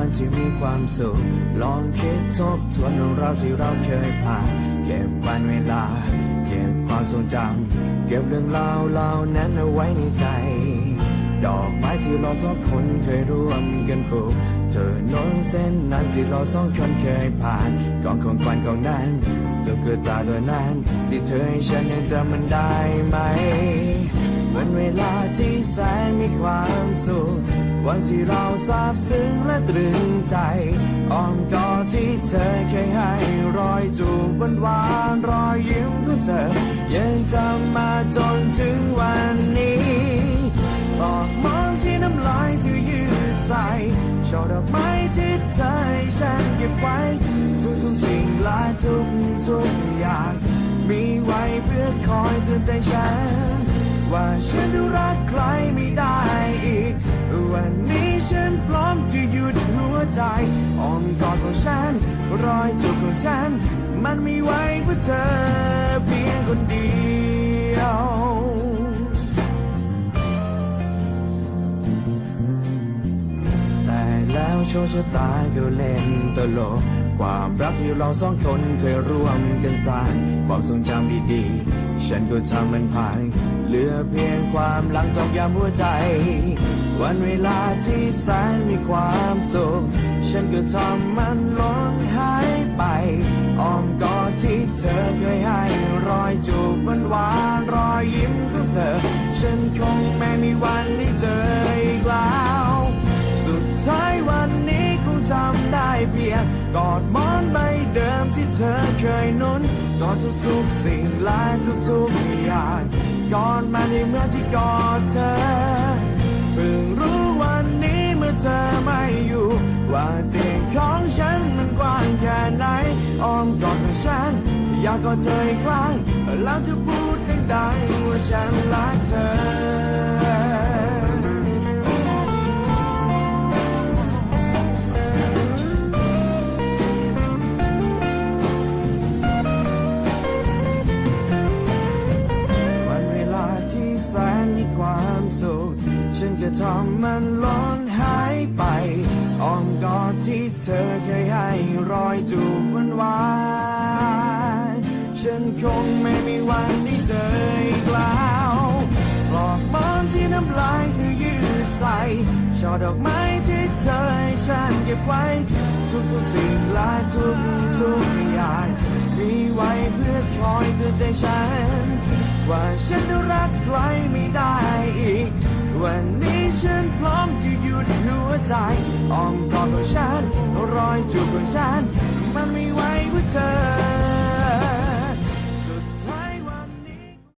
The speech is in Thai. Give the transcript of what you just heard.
วันที่มีความสุข ลองคิดทบทวนเรื่องราวที่เราเคยผ่าน เก็บวันเวลา เก็บความทรงจำ เก็บเรื่องราวเหล่านั้นเอาไว้ในใจ ดอกไม้ที่เราสองคนเคยร่วมกันปลูก เธอนนเส้นนั้นที่เราสองคนเคยผ่านกองของควันของนั้นจนเกิดตาตัวนั้นที่เธอให้ฉันยังจำมันได้ไหมวันเวลาที่แสนมีความสุข วันที่เราซาบซึ้งและตรึงใจอ้อมกอดที่เธอเคยให้รอยจูบหวานหวานรอยยิ้มของเธอ ยังจำมาจนถึงวันนี้บอกมองที่น้ำลายที่ยืดใส่ช่อดอกไม้ที่เธอให้ฉันเก็บไว้ ทุกทุกสิ่งและทุกทุกอย่าง มีไว้เพื่อคอยเตือนใจฉัน ว่าฉันจะรักใครไม่ได้อีก วันนี้ฉันพร้อมจะหยุดหัวใจอ้อมกอดของฉัน รอยจูบของฉัน มันมีไว้เพื่อเธอเพียงคนเดียวแต่แล้วโชคชะตาก็เล่นตลก ความรักที่เราสองคนเคยร่วมกันสร้าง ความทรงจำดีๆ ฉันก็ทำมันพังเหลือเพียงความหลังจอกยามหัวใจ วันเวลาที่แสนมีความสุข ฉันก็ทำมันล้นหายไปอ้อมกอดที่เธอเคยให้รอยจูบหวานรอยยิ้มของเธอ ฉันคงไม่มีวันได้เจออีกแล้ว สุดท้ายวันนี้คงจำได้เพียงกอดมอนใบเดิมที่เธอเคยนุนกอดทุกๆสิ่งและทุกๆอย่างกอดมาในเมื่อที่กอดเธอ เธอไม่อยู่ ว่าเตียงของฉันมันกว้างแค่ไหนอ้อมกอดของฉัน อยากกอดเธออีกครั้งแล้วจะพูดดังๆว่าฉันรักเธอ ฉันก็ทำมันล้นหายไปอ้อมกอดที่เธอเคยให้รอยจูบหวานวานฉันคงไม่มีวันได้เจออีกแล้วปลอกมอนที่น้ำลายเธอยืดใส่ช่อดอกไม้ที่เธอให้ฉันเก็บไว้ ทุกๆสิ่งและทุกๆอย่างมีไว้เพื่อคอยเตือนใจฉัน ว่าฉันรักใครไม่ได้อีกวัน ใจอ้อมกอดของฉันรอยจูบของฉันมันไม่ไหวว่าเธอ